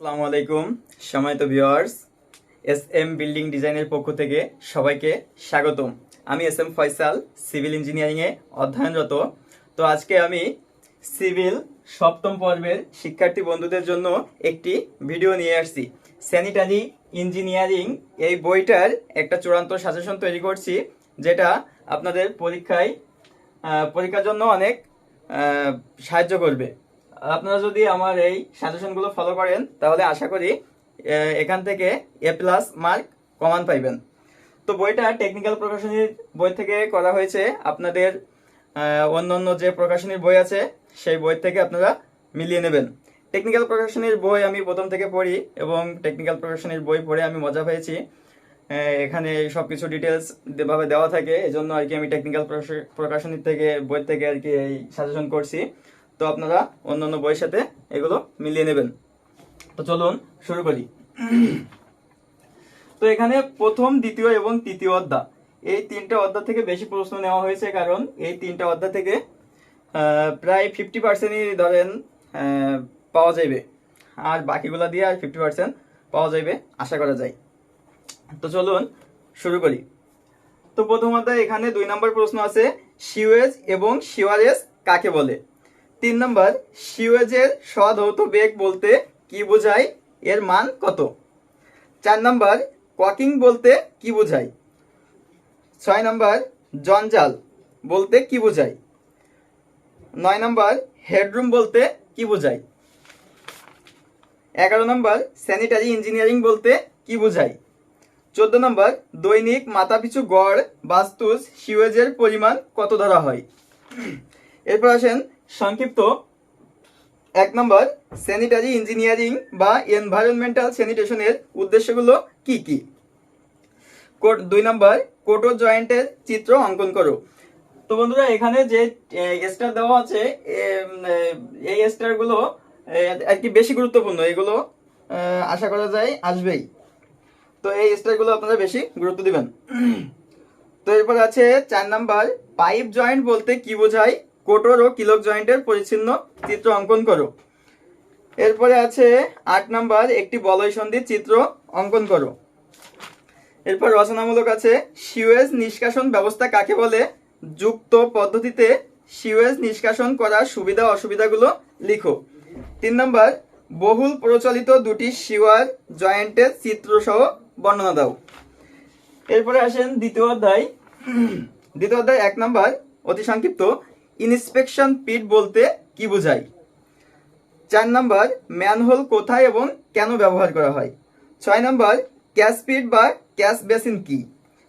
আসসালামু আলাইকুম সময়ত ভিউয়ার্স এস এম বিল্ডিং ডিজাইনের পক্ষ থেকে সবাইকে স্বাগতম। আমি এস এম ফয়সাল সিভিল ইঞ্জিনিয়ারিংয়ে অধ্যয়নরত। তো আজকে আমি সিভিল সপ্তম পর্বের শিক্ষার্থী বন্ধুদের জন্য একটি ভিডিও নিয়ে আসছি। স্যানিটারি ইঞ্জিনিয়ারিং এই বইটার একটা চূড়ান্ত সাজেশন তৈরি করছি, যেটা আপনাদের পরীক্ষায় পরীক্ষার জন্য অনেক সাহায্য করবে। আপনারা যদি আমার এই সাজেশনগুলো ফলো করেন তাহলে আশা করি এখান থেকে এ প্লাস মার্ক কমান পাইবেন। তো বইটা টেকনিক্যাল প্রকাশনীর বই থেকে করা হয়েছে। আপনাদের আহ, অন্যান্য যে প্রকাশনীর বই আছে সেই বই থেকে আপনারা মিলিয়ে নেবেন। টেকনিক্যাল প্রকাশনীর বই আমি প্রথম থেকে পড়ি এবং টেকনিক্যাল প্রকাশনীর বই পড়ে আমি মজা পেয়েছি। এখানে সব কিছু ডিটেলস যেভাবে দেওয়া থাকে এই জন্য আর কি আমি টেকনিক্যাল প্রকাশনীর থেকে বই থেকে আর কি এই সাজেশন করছি। তো আপনারা অন্যান্য বইয়ের সাথে এগুলো মিলিয়ে নেবেন। তো চলুন, শুরু করি। তো এখানে প্রথম, দ্বিতীয় এবং তৃতীয় অধ্যায়। এই তিনটা অধ্যায় থেকে বেশি প্রশ্ন নেওয়া হয়েছে কারণ এই তিনটা অধ্যায় থেকে প্রায় ফিফটি পার্সেন্টই ধরেন পাওয়া যাবে আর বাকিগুলো দিয়ে আর ফিফটি পার্সেন্ট পাওয়া যাবে আশা করা যায়। তো চলুন, শুরু করি। তো প্রথম এখানে দুই নম্বর প্রশ্ন আছে সিওয়েজ এবং সিওয়ারেজ কাকে বলে? তিন নম্বর সিওয়েজের সধৌত বেগ বলতে কি বোঝায়? এর মান কত? চার নম্বর কোয়াকিং বলতে কি বোঝায়? ছয় নম্বর, জঞ্জাল বলতে কি বোঝায়? নয় নম্বর, হেডরুম বলতে কি বোঝায়? এগারো নম্বর, স্যানিটারি ইঞ্জিনিয়ারিং বলতে কি বোঝায়? চোদ্দ নম্বর, দৈনিক মাথাপিছু গড় বাস্তুস সিওয়েজের পরিমাণ কত ধরা হয়? এরপর আসেন সংক্ষিপ্ত। এক নম্বর স্যানিটারি ইঞ্জিনিয়ারিং বা এনভায়রনমেন্টাল স্যানিটেশনের উদ্দেশ্যগুলো কি কি? কোট দুই নম্বর কোটো জয়েন্টের চিত্র অঙ্কন করো। তো বন্ধুরা, এখানে যে স্টার দেওয়া আছে এই স্টারগুলো আর কি বেশি গুরুত্বপূর্ণ, এগুলো আশা করা যায় আসবেই। তো এই স্টারগুলো আপনারা বেশি গুরুত্ব দিবেন। তো এরপর আছে চার নাম্বার পাইপ জয়েন্ট বলতে কি বোঝায়? কোটর ও কিলক জয়েন্টের পরিচ্ছিন্ন চিত্র অঙ্কন করো। এরপরে আছে আট নাম্বার একটি বলয় সন্ধির চিত্র অঙ্কন করো। এরপর রচনামূলক আছে সিওয়েজ নিষ্কাশন ব্যবস্থা কাকে বলে? যুক্ত পদ্ধতিতে সিওয়েজ নিষ্কাশন করার সুবিধা অসুবিধাগুলো লিখো। তিন নম্বর, বহুল প্রচলিত দুটি সিওয়ার জয়েন্টের চিত্র সহ বর্ণনা দাও। এরপরে আসেন দ্বিতীয় অধ্যায়। দ্বিতীয় অধ্যায় এক নাম্বার, অতি সংক্ষিপ্ত। ইন্সপেকশন পিট বলতে কি বোঝায়? চার নাম্বার, ম্যানহোল কোথায় এবং কেন ব্যবহার করা হয়? ছয় নাম্বার ক্যাশ পিট বা ক্যাশ বেসিন কি?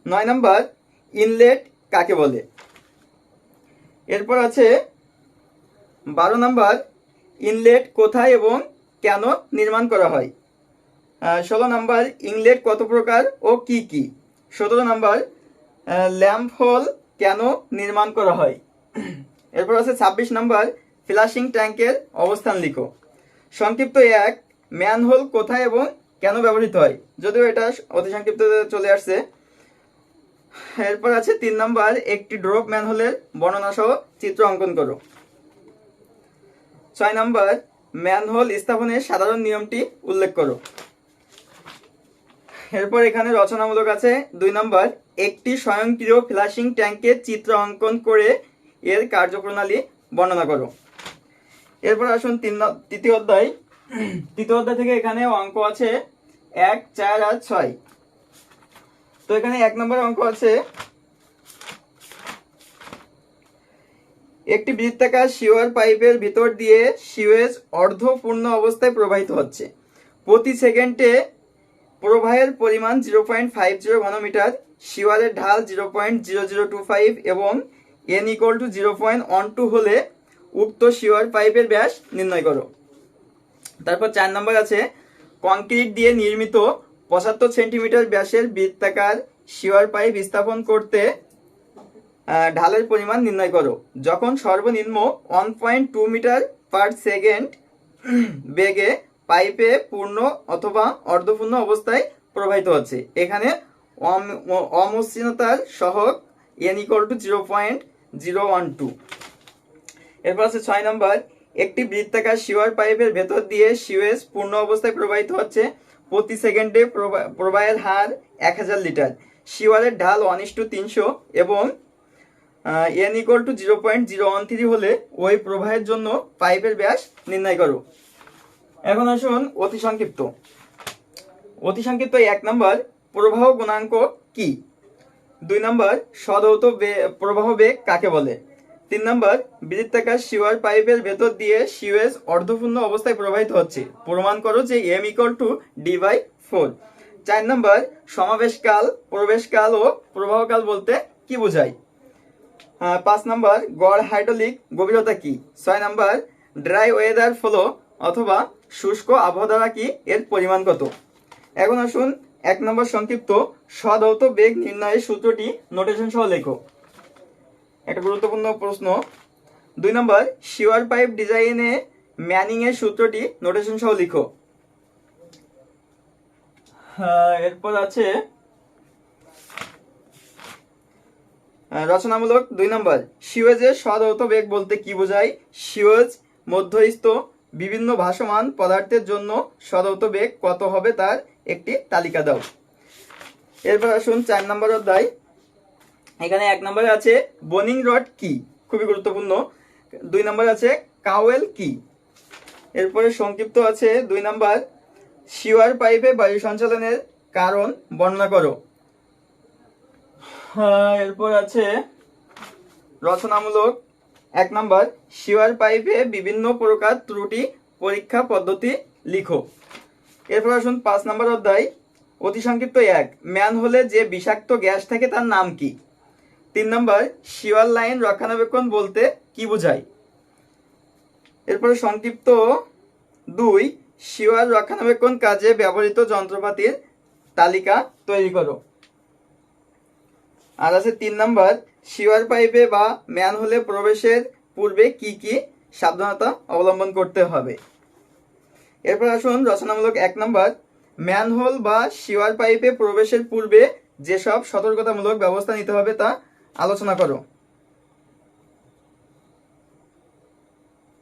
নয় নাম্বার, ইনলেট কাকে বলে? এরপর আছে বারো নাম্বার, ইনলেট কোথায় এবং কেন নির্মাণ করা হয়? ষোলো নম্বর, ইনলেট কত প্রকার ও কি কি? সতেরো নাম্বার ল্যাম্প হোল কেন নির্মাণ করা হয়? এরপর আছে ছাব্বিশ নম্বর, ফ্লাশিং ট্যাঙ্কের অবস্থান লিখো। সংক্ষিপ্ত এক, ম্যানহোল কোথায় এবং কেন ব্যবহৃত হয়? যদিও এটা অতি সংক্ষিপ্ত চলে আসছে। এরপর আছে তিন নম্বর, একটি ড্রপ ম্যানহোলের বর্ণনা সহ চিত্র অঙ্কন করো। ছয় নাম্বার, ম্যানহোল স্থাপনের সাধারণ নিয়মটি উল্লেখ করো। এরপর এখানে রচনামূলক আছে দুই নম্বর, একটি স্বয়ংক্রিয় ফ্লাশিং ট্যাঙ্কের চিত্র অঙ্কন করে এর কার্যপ্রণালী বর্ণনা করো। এরপর আসুন তিন তৃতীয় অধ্যায়। তৃতীয় অধ্যায় থেকে এখানে অঙ্ক আছে এক, চার আর ছয়। তো এখানে এক নম্বর অঙ্ক আছে, একটি বৃত্তাকার সিওয়ার পাইপের ভিতর দিয়ে সিওয়েজ অর্ধপূর্ণ অবস্থায় প্রবাহিত হচ্ছে। প্রতি সেকেন্ডে প্রবাহের পরিমাণ জিরো পয়েন্ট ফাইভ জিরো ঘনমিটার শিওয়ারের ঢাল zero point zero zero two five এবং N equal to zero point one two হলে উক্ত শিওয়ার পাইপের ব্যাস নির্ণয় করো। তারপর চার নম্বর আছে কংক্রিট দিয়ে নির্মিত পঁচাত্তর সেন্টিমিটার ব্যাসের বৃত্তাকার শিওয়ার পাইপ স্থাপন করতে ঢালের পরিমাণ নির্ণয় করো। যখন সর্বনিম্ন one point two metre per second বেগে পাইপে পূর্ণ অথবা অর্ধপূর্ণ অবস্থায় প্রবাহিত হচ্ছে। এখানে অমসৃণতার সহগ N equal to zero point zero one two. এরপর আছে ছয় নম্বর, একটি বৃত্তাকার সিওয়ার পাইপের ভেতর দিয়ে সিওয়েজ পূর্ণ অবস্থায় প্রবাহিত হচ্ছে। প্রতি সেকেন্ডে প্রবা- প্রবাহের হার এক হাজার লিটার। সিওয়ারের ঢাল ওয়ান ইস টু তিনশো এবং N equal to zero point zero one three হলে ওই প্রবাহের জন্য পাইপের ব্যাস নির্ণয় করো। এখন আসুন অতি সংক্ষিপ্ত। অতি সংক্ষিপ্ত এক নম্বর, প্রবাহ গুণাঙ্ক কি? দুই নম্বর, সদৌত প্রবাহ বেগ কাকে বলে? তিন নম্বর বৃত্তাকার সিওয়ার পাইপের ভেতর দিয়ে সিওয়েজ অর্ধপূর্ণ অবস্থায় প্রবাহিত হচ্ছে। প্রমাণ করো যে M equal to D by four চার নম্বর, সমাবেশকাল, প্রবেশকাল ও প্রবাহকাল বলতে কি বোঝায়? পাঁচ নম্বর, গড় হাইড্রোলিক গভীরতা কি? ছয় নম্বর, ড্রাই ওয়েদার ফ্লো অথবা শুষ্ক আবহাওয়া দ্বারা কি? এর পরিমাণ কত? এখন আসুন এক নম্বর সংক্ষিপ্ত সদৌত বেগ নির্ণয়ের সূত্রটি নোটেশন সহ লেখো। একটা গুরুত্বপূর্ণ প্রশ্ন। দুই নম্বর শিওয়ার পাইপ ডিজাইনে ম্যানিং এর সূত্রটি নোটেশন সহ লিখো। আহ, এরপর আছে রচনামূলক দুই নম্বর সিওয়েজের সদৌত বেগ বলতে কি বোঝায়? সিওয়েজ মধ্যস্থ বিভিন্ন ভাসমান পদার্থের জন্য সদৌত বেগ কত হবে তার একটি তালিকা দাও। এরপর আসুন চার নম্বর অধ্যায়। এখানে এক নম্বরে আছে বোনিং রড কি? খুবই গুরুত্বপূর্ণ। দুই নম্বর আছে কাওয়েল কি? এরপরে সংক্ষিপ্ত আছে দুই নম্বর শিওয়ার পাইপে বায়ু সঞ্চালনের কারণ বর্ণনা করো। হ্যাঁ, এরপর আছে রচনামূলক। এক নম্বর শিওয়ার পাইপে বিভিন্ন প্রকার ত্রুটি পরীক্ষা পদ্ধতি লিখো। এরপর আসুন পাঁচ নম্বর অধ্যায়, অতি সংক্ষিপ্ত এক। ম্যান হলে যে বিষাক্ত গ্যাস থাকে তার নাম কি? তিন নম্বর শিওয়ার লাইন রক্ষণাবেক্ষণ বলতে কি বোঝায়? এরপরে সংক্ষিপ্ত দুই শিওয়ার রক্ষণাবেক্ষণ কাজে ব্যবহৃত যন্ত্রপাতির তালিকা তৈরি করো। আর আছে তিন নম্বর শিওয়ার পাইপে বা ম্যান হলে প্রবেশের পূর্বে কি কি সাবধানতা অবলম্বন করতে হবে? এরপর আসুন রচনামূলক এক নম্বর। ম্যানহোল বা শিওয়ার পাইপে প্রবেশের পূর্বে যেসব সতর্কতামূলক ব্যবস্থা নিতে হবে তা আলোচনা করো।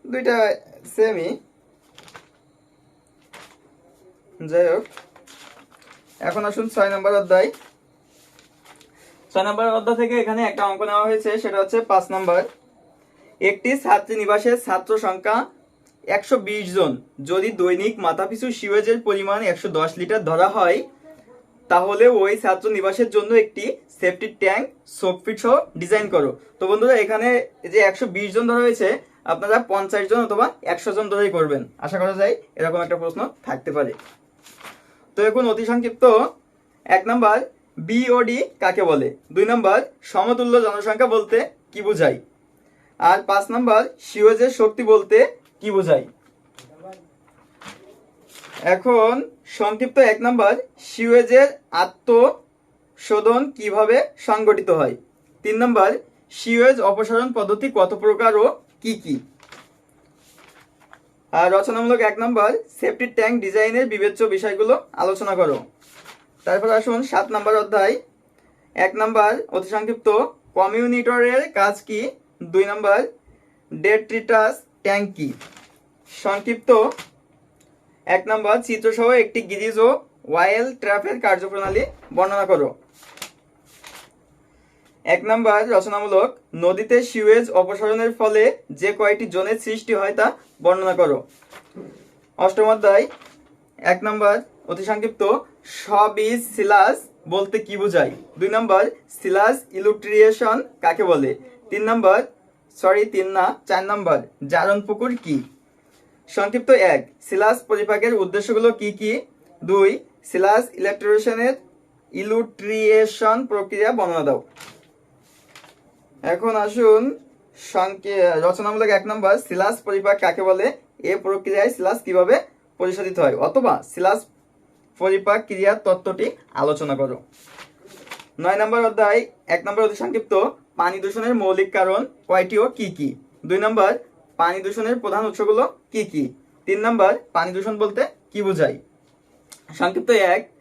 দুইটা সেমই যাই হোক, এখন আসুন ছয় নম্বর অধ্যায়। ছয় নম্বর অধ্যায় থেকে এখানে একটা অঙ্ক নেওয়া হয়েছে, সেটা হচ্ছে পাঁচ নম্বর। একটি ছাত্রী নিবাসের ছাত্র সংখ্যা একশো বিশ জন। যদি দৈনিক মাথাপিছু সিওয়েজের পরিমাণ একশো দশ লিটার ধরা হয়, তাহলে ওই ছাত্র নিবাসের জন্য একটি সেফটি ট্যাঙ্ক সোকফিট সহ ডিজাইন করো। তো বন্ধুরা, এখানে যে একশো বিশ জন ধরা হয়েছে, আপনারা পঞ্চাশ জন অথবা একশো জন ধরেই করবেন। আশা করা যায় এরকম একটা প্রশ্ন থাকতে পারে। তো এখন অতি সংক্ষিপ্ত। এক নাম্বার বিওডি কাকে বলে? দুই নাম্বার, সমতুল্য জনসংখ্যা বলতে কি বোঝায়? আর পাঁচ নাম্বার সিওজের শক্তি বলতে কি বোঝায় এখন সংক্ষিপ্ত এক নাম্বার, সিওয়েজের আত্মশোধন কীভাবে সংগঠিত হয়? তিন নম্বর, সিওয়েজ অপসারণ পদ্ধতি কত প্রকার ও কি কি? আর রচনামূলক এক নম্বর, সেফটি ট্যাঙ্ক ডিজাইনের বিবেচ্য বিষয়গুলো আলোচনা করো। তারপর আসুন সাত নম্বর অধ্যায়। এক নম্বর, অতি সংক্ষিপ্ত, কমিউনিটরের কাজ কি? দুই নাম্বার ডেট্রিটাস ট্যাঙ্ক। সংক্ষিপ্ত। এক নম্বর, চিত্রসহ একটি গিরিজ ও ওয়াইল ট্র্যাপের কার্যপ্রণালী বর্ণনা করো। এক নম্বর, রচনামূলক। নদীতে সিওয়েজ অপসারণের ফলে যে কয়টি জোনের সৃষ্টি হয় তা বর্ণনা করো। অষ্টম অধ্যায়। এক নম্বর, অতি সংক্ষিপ্ত। সবীজ সিলাস বলতে কি বোঝায়? দুই নম্বর, সিলাস ইলুট্রিয়েশন কাকে বলে? তিন নম্বর সরি, তিন না, চার নম্বর। জারণ পুকুর কি? সংক্ষিপ্ত এক সিলাস পরিপাকের উদ্দেশ্যগুলো কি কি? দুই সিলাস ইলেকট্রিশনের ইলুট্রিয়েশন প্রক্রিয়া বর্ণনা দাও। এখন আসুন রচনামূলক এক নম্বর সিলাস পরিপাক কাকে বলে? এ প্রক্রিয়ায় সিলাস কীভাবে পরিশোধিত হয়? অথবা সিলাস পরিপাক ক্রিয়ার তত্ত্বটি আলোচনা করো। নয় নম্বর অধ্যায়, এক নম্বর অতি সংক্ষিপ্ত। পানি দূষণের মৌলিক কারণ কয়টি ও কি কি? দুই নম্বর, পানি দূষণের প্রধান উৎসগুলো কি কি? তিন নম্বর, পানি দূষণ বলতে কি বোঝায়? সংক্ষিপ্ত এক,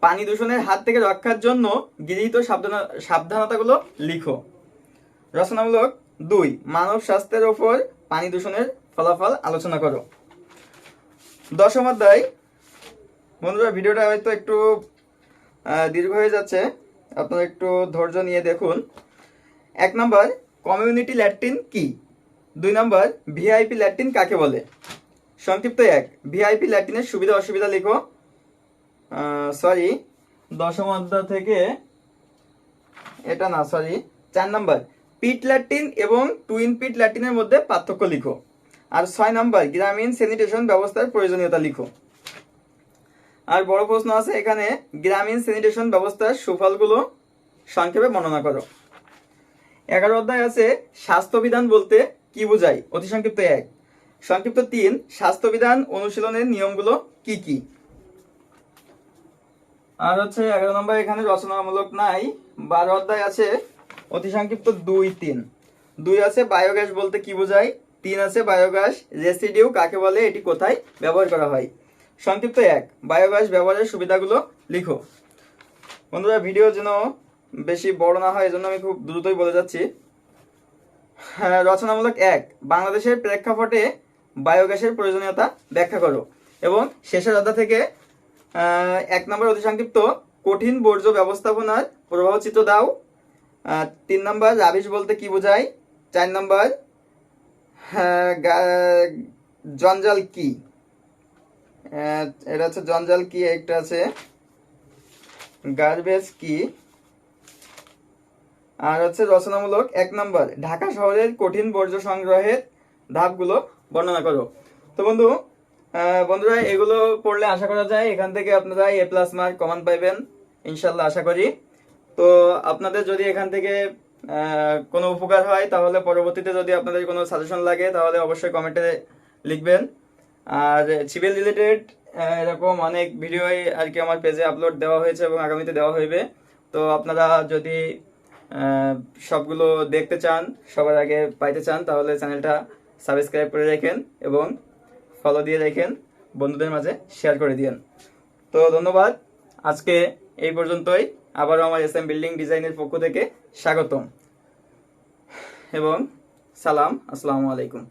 পানি দূষণের হাত থেকে রক্ষার জন্য গৃহীত সাবধান- সাবধানতাগুলো লিখো। রচনামূলক দুই, মানব স্বাস্থ্যের ওপর পানি দূষণের ফলাফল আলোচনা করো। দশম অধ্যায়। বন্ধুরা, ভিডিওটা হয়তো একটু দীর্ঘ হয়ে যাচ্ছে। আপনারা একটু ধৈর্য নিয়ে দেখুন। এক নম্বর কমিউনিটি ল্যাট্রিন কি? দুই নম্বর ভিআইপি ল্যাট্রিন কাকে বলে? সংক্ষিপ্ত এক ভিআইপি ল্যাট্রিনের সুবিধা অসুবিধা লিখো। সরি দশম অধ্যায় থেকে এটা না সরি চার নম্বর পিট ল্যাট্রিন এবং টুইন পিট ল্যাট্রিনের মধ্যে পার্থক্য লিখো। আর ছয় নম্বর, গ্রামীণ স্যানিটেশন ব্যবস্থার প্রয়োজনীয়তা লিখো। আর বড় প্রশ্ন আছে এখানে, গ্রামীণ স্যানিটেশন ব্যবস্থার সুফলগুলো সংক্ষেপে বর্ণনা করো। এগারো অধ্যায় আছে স্বাস্থ্যবিধান বলতে কি বোঝায়? অতি সংক্ষিপ্ত এক। সংক্ষিপ্ত তিন স্বাস্থ্যবিধান অনুশীলনের নিয়মগুলো কি কি? আর হচ্ছে এগারো নম্বর, এখানে রচনামূলক নাই। বারো অধ্যায় আছে, অতি সংক্ষিপ্ত দুই, তিন। দুই আছে, বায়োগ্যাস বলতে কি বোঝায়? তিন আছে, বায়োগ্যাস। রেসিডিউ কাকে বলে? এটি কোথায় ব্যবহার করা হয়? সংক্ষিপ্ত এক, বায়োগ্যাস ব্যবহারের সুবিধাগুলো লিখো। বন্ধুরা, ভিডিও যেন বেশি বড় না হয় এজন্য আমি খুব দ্রুতই বলে যাচ্ছি। হ্যাঁ, রচনামূলক এক বাংলাদেশের প্রেক্ষাপটে বায়োগ্যাসের প্রয়োজনীয়তা ব্যাখ্যা করো। এবং শেষের অধ্যায় থেকে এক নম্বর অতি সংক্ষিপ্ত কঠিন বর্জ্য ব্যবস্থাপনার প্রবাহ চিত্র দাও। তিন নম্বর রাবিশ বলতে কি বোঝায়? চার নম্বর হ্যাঁ, জঞ্জাল কি? এটা হচ্ছে জঞ্জাল কি একটা আছে। গার্বেজ কি? আর হচ্ছে রচনামূলক এক নম্বর, ঢাকা শহরের কঠিন বর্জ্য সংগ্রহের ধাপগুলো বর্ণনা করো। তো বন্ধু বন্ধুরা, এগুলো পড়লে আশা করা যায় এখান থেকে আপনারা এ প্লাস মার্ক কমান পাইবেন, ইনশাল্লাহ আশা করি। তো আপনাদের যদি এখান থেকে কোনো উপকার হয়, তাহলে পরবর্তীতে যদি আপনাদের কোনো সাজেশন লাগে, তাহলে অবশ্যই কমেন্টে লিখবেন। আর সিভিল রিলেটেড এরকম অনেক ভিডিও আর কি আমার পেজে আপলোড দেওয়া হয়েছে এবং আগামীতে দেওয়া হইবে। তো আপনারা যদি সবগুলো দেখতে চান, সবার আগে পাইতে চান, তাহলে চ্যানেলটা সাবস্ক্রাইব করে রাখেন এবং ফলো দিয়ে রাখেন, বন্ধুদের মাঝে শেয়ার করে দিন তো ধন্যবাদ, আজকে এই পর্যন্তই, আবারও আমার এস এম বিল্ডিং ডিজাইনের পক্ষ থেকে স্বাগতম। এবং সালাম, আসসালামু আলাইকুম।